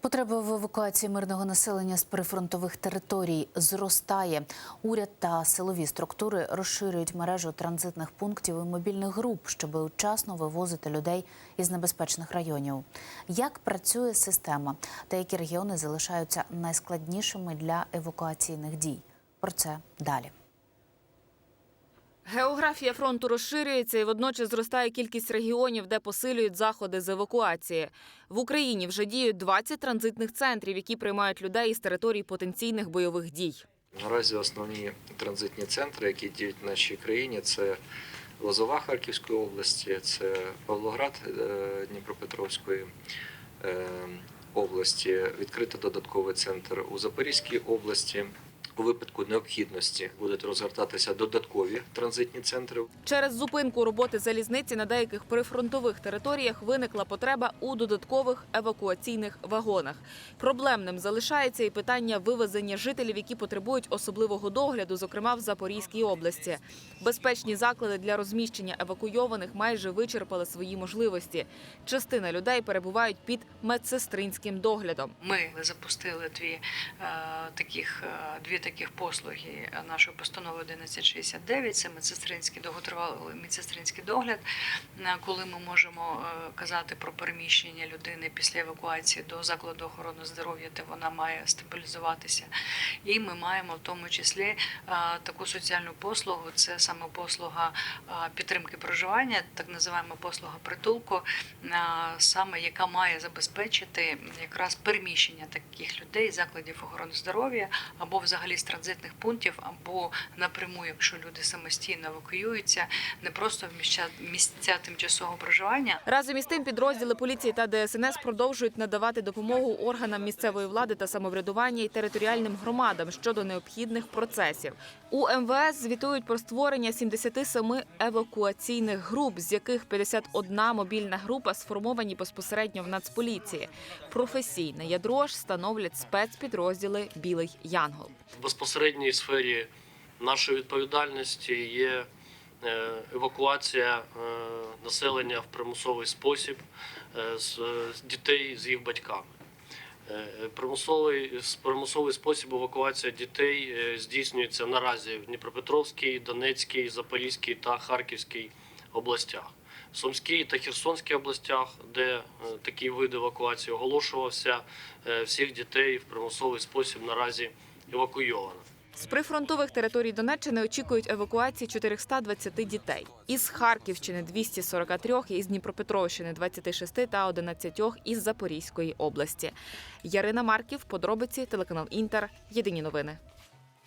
Потреба в евакуації мирного населення з прифронтових територій зростає. Уряд та силові структури розширюють мережу транзитних пунктів і мобільних груп, щоб вчасно вивозити людей із небезпечних районів. Як працює система та які регіони залишаються найскладнішими для евакуаційних дій? Про це далі. Географія фронту розширюється і водночас зростає кількість регіонів, де посилюють заходи з евакуації. В Україні вже діють 20 транзитних центрів, які приймають людей із територій потенційних бойових дій. Наразі основні транзитні центри, які діють в нашій країні, це Лозова Харківської області, це Павлоград е, Дніпропетровської е, області. Відкрито додатковий центр у Запорізькій області. У випадку необхідності будуть розгортатися додаткові транзитні центри. Через зупинку роботи залізниці на деяких прифронтових територіях виникла потреба у додаткових евакуаційних вагонах. Проблемним залишається і питання вивезення жителів, які потребують особливого догляду, зокрема в Запорізькій області. Безпечні заклади для розміщення евакуйованих майже вичерпали свої можливості. Частина людей перебувають під медсестринським доглядом. Ми запустили дві е, таких е, дві таких послуги нашої постанови 1169. Це медсестринський довготривалий медсестринський догляд, е, коли ми можемо е, казати про переміщення людини після евакуації до закладу охорони здоров'я, де вона має стабілізуватися. І ми маємо в тому числі е, таку соціальну послугу. Це саме послуга е, підтримки проживання, так називаємо послуга притулку, е, саме яка має забезпечити якраз переміщення таких людей закладів охорони здоров'я або взагалі з транзитних пунктів, або напряму, якщо люди самостійно евакуюються, не просто в місця, місця тимчасового проживання, Разом із тим підрозділи поліції та ДСНС продовжують надавати допомогу органам місцевої влади та самоврядування і територіальним громадам щодо необхідних процесів. У МВС звітують про створення 77 евакуаційних груп, з яких 51 мобільна група сформовані безпосередньо в Нацполіції. Професійне ядро ж становлять спецпідрозділи Білий Янгол. Безпосередній сфері нашої відповідальності є е, евакуація е, населення в примусовий спосіб е, з дітей з їх батьками. Примусовий, примусовий спосіб евакуації дітей здійснюється наразі в Дніпропетровській, Донецькій, Запорізькій та Харківській областях. В Сумській та Херсонській областях, де такий вид евакуації оголошувався, всіх дітей в примусовий спосіб наразі евакуйовано. З прифронтових територій Донеччини очікують евакуації 420 дітей. Із Харківщини 243, із Дніпропетровщини 26 та 11 із Запорізької області. Ярина Марків, подробиці, телеканал Інтер. Єдині новини.